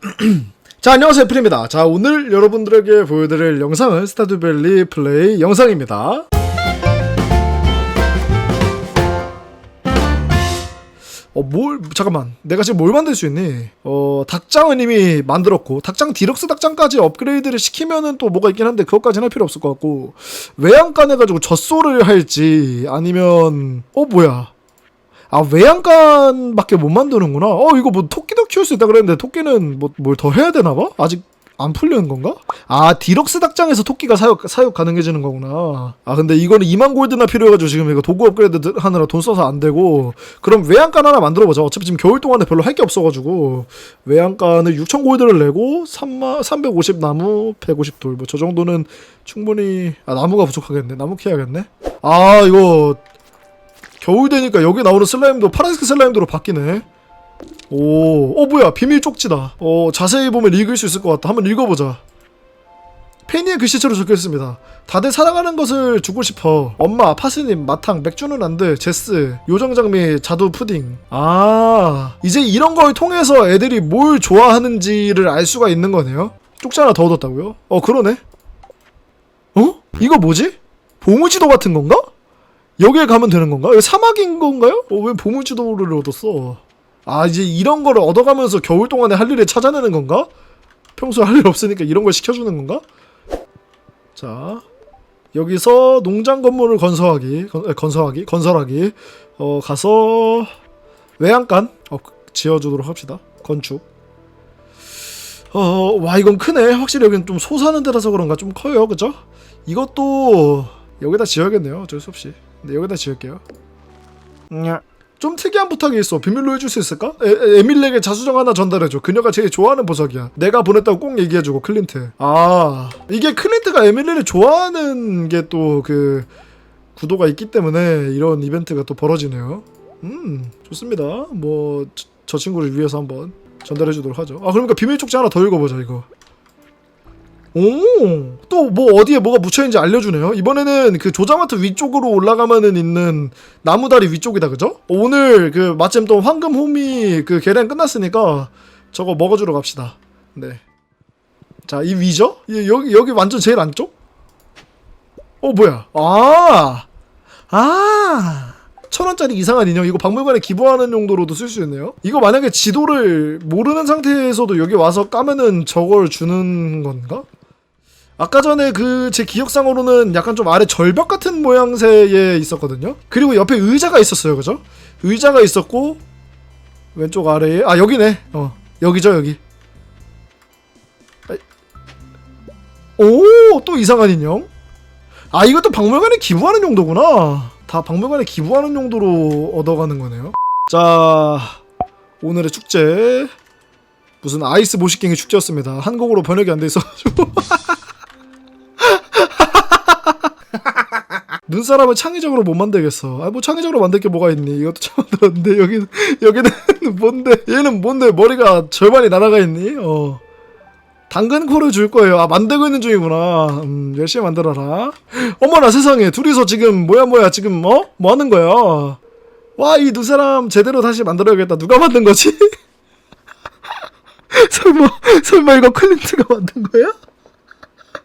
자 안녕하세요. 프리입니다. 자 오늘 여러분들에게 보여드릴 영상은 스타듀밸리 플레이 영상입니다. 어 뭘 잠깐만. 내가 지금 뭘 만들 수 있니? 어 닭장은 이미 만들었고 닭장 디럭스 닭장까지 업그레이드를 시키면은 또 뭐가 있긴 한데 그것까지는 할 필요 없을 것 같고 외양간 해가지고 젖소를 할지 아니면 어 뭐야 아 외양간밖에 못 만드는구나. 어 이거 뭐 토끼도 키울 수 있다 그랬는데 토끼는 뭐 뭘 더 해야 되나 봐? 아직 안 풀리는 건가? 아 디럭스 닭장에서 토끼가 사육 사육 가능해지는 거구나. 아 근데 이거는 2만 골드나 필요해가지고 지금 이거 도구 업그레이드 하느라 돈 써서 안 되고 그럼 외양간 하나 만들어 보자. 어차피 지금 겨울 동안에 별로 할 게 없어가지고 외양간을 6천 골드를 내고 3만 350 나무 150 돌 뭐 저 정도는 충분히 아 나무가 부족하겠네. 나무 캐야겠네. 아 이거 겨울 되니까 여기 나오는 슬라임도 파란색 슬라임도로 바뀌네. 오, 어 뭐야 비밀 쪽지다. 어 자세히 보면 읽을 수 있을 것 같다. 한번 읽어보자. 페니의 글씨체로 적혀있습니다. 다들 사랑하는 것을 주고 싶어. 엄마, 파스님, 마탕, 맥주는 안 돼. 제스, 요정장미, 자두 푸딩. 아, 이제 이런 걸 통해서 애들이 뭘 좋아하는지를 알 수가 있는 거네요. 쪽지 하나 더 얻었다고요? 어, 그러네. 어? 이거 뭐지? 보무지도 같은 건가? 여기에 가면 되는 건가? 여기 사막인 건가요? 어, 왜 보물지도를 얻었어? 아 이제 이런 거를 얻어가면서 겨울 동안에 할 일을 찾아내는 건가? 평소에 할 일 없으니까 이런 걸 시켜주는 건가? 자 여기서 농장 건물을 건설하기 건, 에, 건설하기 건설하기 어 가서 외양간 어, 지어주도록 합시다 건축 어 와 이건 크네 확실히 여긴 좀소 사는 데라서 그런가 좀 커요 그죠? 이것도 여기다 지어야겠네요 어쩔 수 없이 네, 여기다 지을게요. 좀 특이한 부탁이 있어. 비밀로 해줄 수 있을까? 에, 에, 에밀에게 자수정 하나 전달해줘. 그녀가 제일 좋아하는 보석이야. 내가 보냈다고 꼭 얘기해주고 클린트. 아 이게 클린트가 에밀리를 좋아하는 게 또 그 구도가 있기 때문에 이런 이벤트가 또 벌어지네요. 음 좋습니다. 뭐 저 친구를 위해서 한번 전달해주도록 하죠. 아 그러니까 비밀 쪽지 하나 더 읽어보자 이거. 오, 또 뭐 어디에 뭐가 묻혀있는지 알려주네요. 이번에는 그 조자마트 위쪽으로 올라가면은 있는 나무다리 위쪽이다, 그죠? 오늘 그 마침 또 황금 호미 그 계량 끝났으니까 저거 먹어주러 갑시다. 네. 자, 이 위죠? 이- 여기, 여기 완전 제일 안쪽? 어, 뭐야? 아! 아! 천 원짜리 이상한 인형 이거 박물관에 기부하는 용도로도 쓸 수 있네요. 이거 만약에 지도를 모르는 상태에서도 여기 와서 까면은 저걸 주는 건가? 아까 전에 그 제 기억상으로는 약간 좀 아래 절벽 같은 모양새에 있었거든요. 그리고 옆에 의자가 있었어요, 그죠? 의자가 있었고 왼쪽 아래에 아 여기네. 어 여기죠 여기. 오 또 이상한 인형. 아 이것도 박물관에 기부하는 용도구나. 다 박물관에 기부하는 용도로 얻어가는 거네요. 자 오늘의 축제 무슨 아이스 모시갱이 축제였습니다. 한국어로 번역이 안 돼 있어가지고. 눈사람을 창의적으로 못 만들겠어. 아, 뭐 창의적으로 만들 게 뭐가 있니? 이것도 처음 들었는데, 여기, 여기는 뭔데? 얘는 뭔데? 머리가 절반이 날아가 있니? 어. 당근 코를 줄 거예요. 아, 만들고 있는 중이구나. 음, 열심히 만들어라. 어머나 세상에. 둘이서 지금, 뭐야, 뭐야, 지금, 어? 뭐 하는 거야? 와, 이 눈사람 제대로 다시 만들어야겠다. 누가 만든 거지? 설마, 설마 이거 클린트가 만든 거야?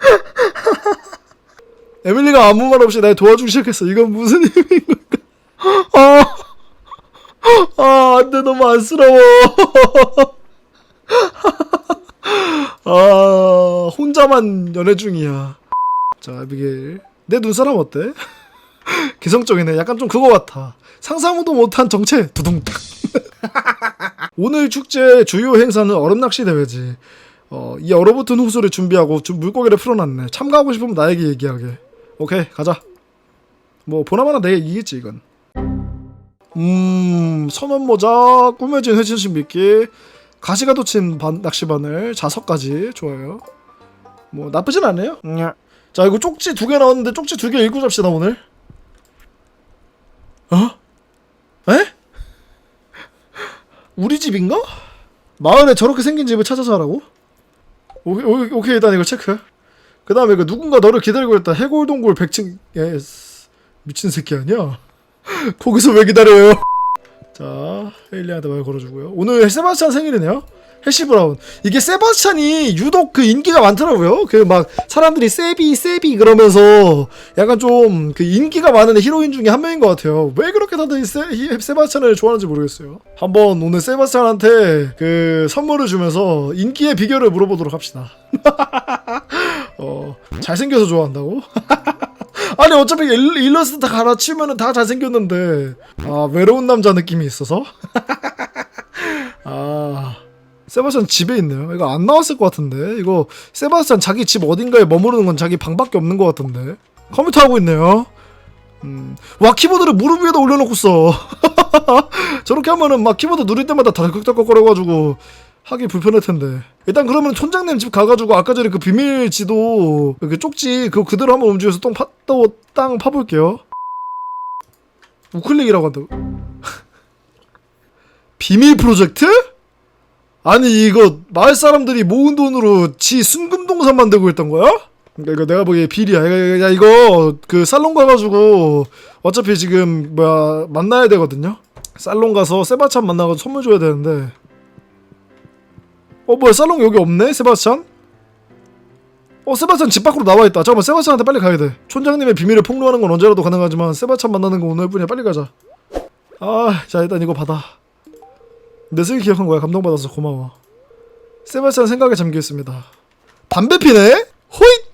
에밀리가 아무 말 없이 날 도와주기 시작했어. 이건 무슨 의미인 걸까? 아, 아, 안 돼. 너무 안쓰러워. 아, 혼자만 연애 중이야. 자, 아비게일. 내 눈사람 어때? 기성적이네. 약간 좀 그거 같아. 상상도 못한 정체. 두둥. 오늘 축제 주요 행사는 얼음 낚시 대회지. 어, 이 얼어붙은 호수를 준비하고 좀 물고기를 풀어놨네. 참가하고 싶으면 나에게 얘기하게. 오케이, 가자. 뭐 보나마나 내가 이기겠지 이건. 음, 선원 모자, 꾸며진 회신신 미끼, 가시가 돋친 반, 낚시바늘, 자석까지 좋아요. 뭐 나쁘진 않네요. 자, 이거 쪽지 두 개 나왔는데 쪽지 두 개 읽고 잡시다 오늘. 어? 에? 우리 집인가? 마을에 저렇게 생긴 집을 찾아서 하라고? 오케이, 오케이, 일단 이거 체크. 그 다음에 그 누군가 너를 기다리고 있다. 해골동굴 백층 에 미친 새끼 아니야? 거기서 왜 기다려요? 자 헤일리한테 말 걸어주고요. 오늘 세바스찬 생일이네요. 해시 브라운 이게 세바스찬이 유독 그 인기가 많더라고요 그 막 사람들이 세비 세비 그러면서 약간 좀 그 인기가 많은 히로인 중에 한 명인 것 같아요 왜 그렇게 다들 세, 히- 세바스찬을 좋아하는지 모르겠어요 한번 오늘 세바스찬한테 그 선물을 주면서 인기의 비결을 물어보도록 합시다 어 잘생겨서 좋아한다고? 아니 어차피 일, 일러스트 다 갈아치우면 다 잘생겼는데. 아 외로운 남자 느낌이 있어서? 아 세바스찬 집에 있네요. 이거 안 나왔을 것 같은데. 이거 세바스찬 자기 집 어딘가에 머무르는 건 자기 방밖에 없는 것 같은데. 컴퓨터 하고 있네요. 음. 와 키보드를 무릎 위에다 올려놓고 써 저렇게 하면은 막 키보드 누릴 때마다 덜컥덜컥 거려가지고 하기 불편할 텐데 일단 그러면 촌장님 집 가가지고 아까 전에 그 비밀 지도 그 쪽지 그거 그대로 한번 움직여서 똥 파, 또, 땅 파볼게요. 우클릭이라고 한다고. 비밀 프로젝트? 아니 이거 마을 사람들이 모은 돈으로 지 순금 동산 만들고 있던 거야? 그러니까 이거 내가 보기에 비리야. 이거, 야 이거 그 살롱 가가지고 어차피 지금 뭐야 만나야 되거든요? 살롱 가서 세바찬 만나가지고 선물 줘야 되는데 어 뭐야 살롱 여기 없네 세바스찬? 어 세바스찬 집 밖으로 나와 있다. 잠깐만 세바스찬한테 빨리 가야 돼. 촌장님의 비밀을 폭로하는 건 언제라도 가능하지만 세바스찬 만나는 건 오늘뿐이야. 빨리 가자. 아 자 일단 이거 받아. 내 생일 기억한 거야. 감동받아서 고마워. 세바스찬 생각에 잠겨있습니다. 담배 피네? 호잇!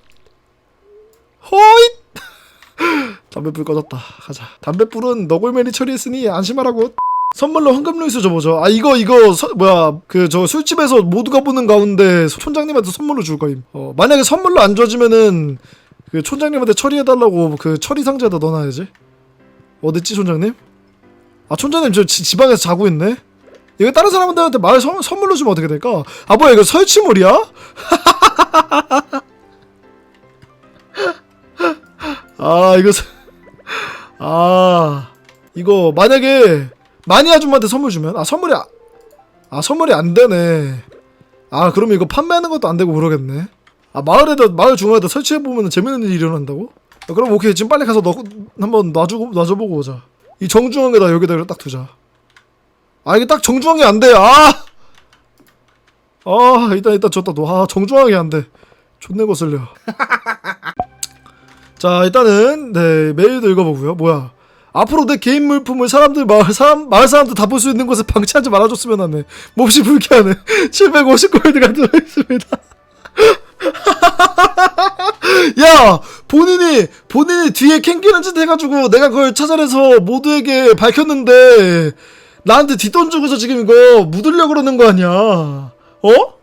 호잇! 담배 불 꺼졌다. 가자. 담배 불은 너굴맨이 처리했으니 안심하라고 선물로 황금 루이스 줘보죠. 아 이거 이거 서- 뭐야 그 저 술집에서 모두가 보는 가운데 촌장님한테 선물로 줄 거임. 어, 만약에 선물로 안 줘주면은 그 촌장님한테 처리해달라고 그 처리 상자에다 넣어놔야지. 어딨지 촌장님? 아 촌장님 저 지, 지방에서 자고 있네. 이거 다른 사람들한테 말 선, 선물로 주면 어떻게 될까? 아 뭐야 이거 설치물이야? 아 이거 서- 아 이거 만약에 마니 아줌마한테 선물 주면 아 선물이 아, 아 선물이 안 되네. 아 그러면 이거 판매하는 것도 안 되고 그러겠네. 아 마을에다 마을 중앙에다 설치해 보면 재밌는 일이 일어난다고? 아, 그럼 오케이 지금 빨리 가서 넣 한번 놔주고 놔줘보고 오자. 이 정중앙에다 여기다 딱 두자. 아 이게 딱 정중앙이 안 돼. 아. 아 일단 일단 줬다 놔. 아 정중앙이 안 돼. 존내 거슬려. 자 일단은 네 메일도 읽어보고요. 뭐야? 앞으로 내 개인 물품을 사람들 마을 사람 마을 사람들 다 볼 수 있는 곳에 방치하지 말아줬으면 하네. 몹시 불쾌하네. 750 골드가 들어있습니다. 야 본인이 본인이 뒤에 캥기는 짓 해가지고 내가 그걸 찾아내서 모두에게 밝혔는데 나한테 뒷돈 주고서 지금 이거 묻으려 그러는 거 아니야? 어?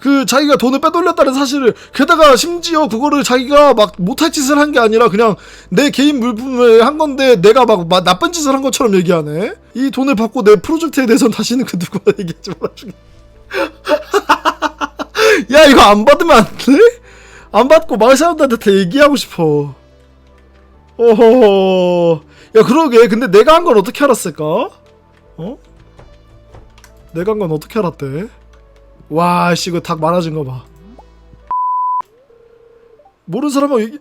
그 자기가 돈을 빼돌렸다는 사실을 게다가 심지어 그거를 자기가 막 못할 짓을 한 게 아니라 그냥 내 개인 물품을 한 건데 내가 막, 막 나쁜 짓을 한 것처럼 얘기하네. 이 돈을 받고 내 프로젝트에 대해서는 다시는 그 누구나 얘기하지 말아주게. 야 이거 안 받으면 안 돼? 안 받고 마을 사람들한테 다 얘기하고 싶어. 어허. 야 그러게. 근데 내가 한 건 어떻게 알았을까? 어? 내가 한 건 어떻게 알았대? 와, 씨, 이거 닭 많아진 거 봐. 모르는 사람은.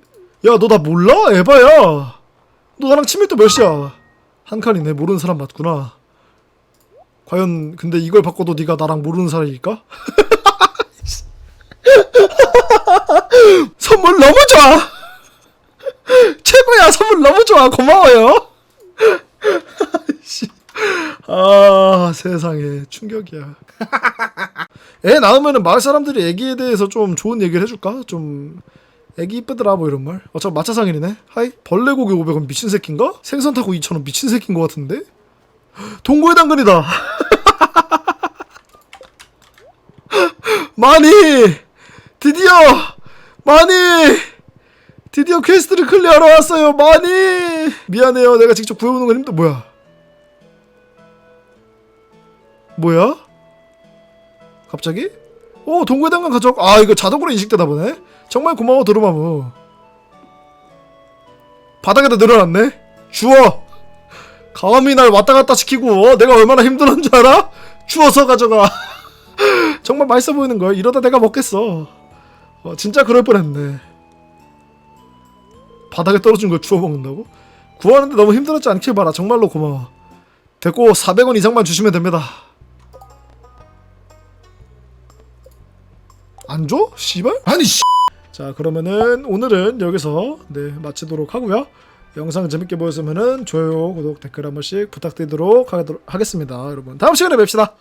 야, 너 나 몰라? 에바야. 너 나랑 친밀도 몇이야? 한 칸이네. 모르는 사람 맞구나. 과연 근데 이걸 바꿔도 네가 나랑 모르는 사람일까? 선물 너무 좋아. 최고야. 선물 너무 좋아. 고마워요. 씨. 아, 세상에 충격이야. 애 낳으면은 마을 사람들이 애기에 대해서 좀 좋은 얘기를 해줄까? 좀 애기 이쁘더라 뭐 이런 말. 어차피 마차상일이네. 하이 벌레 고기 500원 미친 새끼인가? 생선 타고 2,000원 미친 새끼인 것 같은데? 동고의 당근이다. 많이 드디어 많이 드디어 퀘스트를 클리어하러 왔어요. 많이 미안해요. 내가 직접 구해오는 건 힘들. 뭐야? 뭐야? 갑자기? 오 동굴 당근 가져왔고 아 이거 자동으로 인식되다 보네. 정말 고마워 도르마무. 바닥에다 늘어났네. 주워. 감히 날 왔다 갔다 시키고 어? 내가 얼마나 힘들었는 줄 알아? 주워서 가져가. 정말 맛있어 보이는 걸 이러다 내가 먹겠어. 어, 진짜 그럴 뻔했네. 바닥에 떨어진 걸 주워 먹는다고? 구하는데 너무 힘들었지 않길 바라. 정말로 고마워. 됐고 400원 이상만 주시면 됩니다 안 줘? 씨발? 아니 씨. 자 그러면은 오늘은 여기서 네 마치도록 하고요. 영상 재밌게 보였으면은 좋아요, 구독, 댓글 한 번씩 부탁드리도록 하겠습니다. 여러분 다음 시간에 뵙시다.